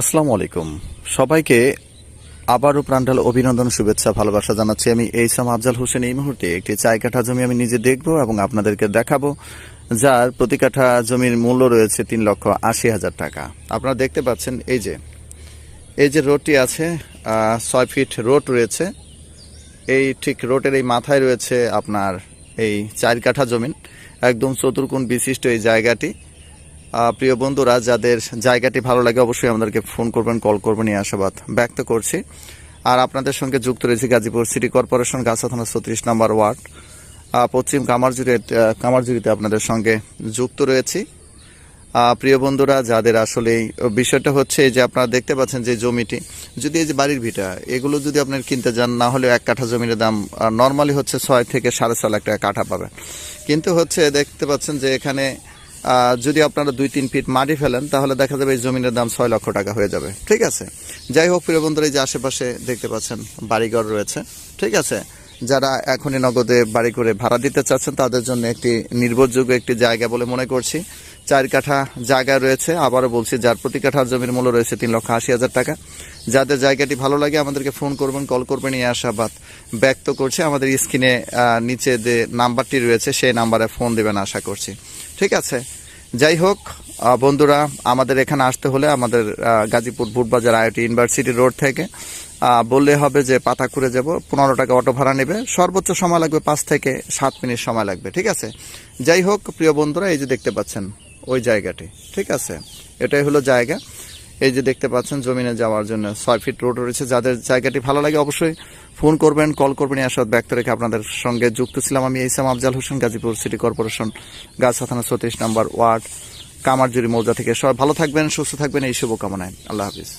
আসসালামু আলাইকুম। সবাইকে আবারও প্রাণঢাল অভিনন্দন, শুভেচ্ছা, ভালোবাসা জানাচ্ছি আমি এইসাম আফজাল হোসেন। এই মুহূর্তে একটি চায় কাঠা জমি আমি নিজে দেখব এবং আপনাদেরকে দেখাবো, যার প্রতি কাঠা জমির মূল্য রয়েছে তিন লক্ষ আশি হাজার টাকা। আপনারা দেখতে পাচ্ছেন এই যে এই যে রোডটি আছে ছয় ফিট রোড রয়েছে। এই ঠিক রোডের এই মাথায় রয়েছে আপনার এই চার কাঠা জমিন একদম চতুর্কোণ বিশিষ্ট এই জায়গাটি। প্রিয় বন্ধুরা, যাদের জায়গাটি ভালো লাগে অবশ্যই আমাদেরকে ফোন করবেন, কল করবেন, এই আশাবাদ ব্যক্ত করছি। আর আপনাদের সঙ্গে যুক্ত রয়েছে গাজীপুর সিটি কর্পোরেশন, গাছা থানা ছত্রিশ নম্বর ওয়ার্ড। পশ্চিম কামারজুড়ি কামারজুড়িতে আপনাদের সঙ্গে যুক্ত রয়েছি। প্রিয় বন্ধুরা, যাদের আসলে বিষয়টা হচ্ছে যে আপনারা দেখতে পাচ্ছেন যে জমিটি, যদি এই যে বাড়ির ভিটা, এগুলো যদি আপনার কিনতে যান, না হলেও এক কাঠা জমির দাম নর্মালি হচ্ছে ছয় থেকে সাড়ে ছয় লাখ টাকা কাঠা পাবেন। কিন্তু হচ্ছে দেখতে পাচ্ছেন যে এখানে যদি আপনারা দুই, তিন ফিট মাটি ফেলেন, তাহলে দেখা যাবে এই জমিনের দাম ছয় লক্ষ টাকা হয়ে যাবে। ঠিক আছে? যাই হোক, প্রিয় বন্ধুরা, এই যে আশেপাশে দেখতে পাচ্ছেন বাড়িঘর রয়েছে। ঠিক আছে? যারা এখনই নগদে বাড়ি করে ভাড়া দিতে চাচ্ছেন, তাদের জন্য একটি নির্ভরযোগ্য একটি জায়গা বলে মনে করছি। চার কাঠা জায়গা রয়েছে। আবারও বলছি, যার প্রতি কাঠার জমির মূল্য রয়েছে তিন লক্ষ আশি হাজার টাকা। যাদের জায়গাটি ভালো লাগে, আমাদেরকে ফোন করবেন, কল করবেন, এই আশাবাদ ব্যক্ত করছে। আমাদের স্ক্রিনে নিচে যে নাম্বারটি রয়েছে, সেই নাম্বারে ফোন দেবেন, আশা করছি। ঠিক আছে? যাই হোক বন্ধুরা, আমাদের এখানে আসতে হলে আমাদের Gazipur Butbazar IIT university road থেকে বললে হবে যে পাতা খুঁড়ে যাব, পনেরো টাকা অটো ভাড়া নেবে, সর্বোচ্চ সময় লাগবে পাঁচ থেকে সাত মিনিট সময় লাগবে, ঠিক আছে? যাই হোক, প্রিয় বন্ধুরা, এই যে দেখতে পাচ্ছেন, ওই জায়গাটি, ঠিক আছে? এটাই হলো জায়গা। এই যে দেখতে পাচ্ছেন, জমিনে যাওয়ার জন্য ছয় ফিট রোড রয়েছে। যাদের জায়গাটি ভালো লাগে অবশ্যই ফোন করবেন কল করবেন এসব ব্যক্ত রেখে আপনাদের সঙ্গে যুক্ত ছিলাম আমি ইসাম আফজাল হোসেন, গাজীপুর সিটি কর্পোরেশন গাছ থানা ছত্রিশ নম্বর ওয়ার্ড কামারজুরি মৌজা থেকে। সবাই ভালো থাকবেন, সুস্থ থাকবেন, এই শুভকামনায়। আল্লাহ হাফিজ।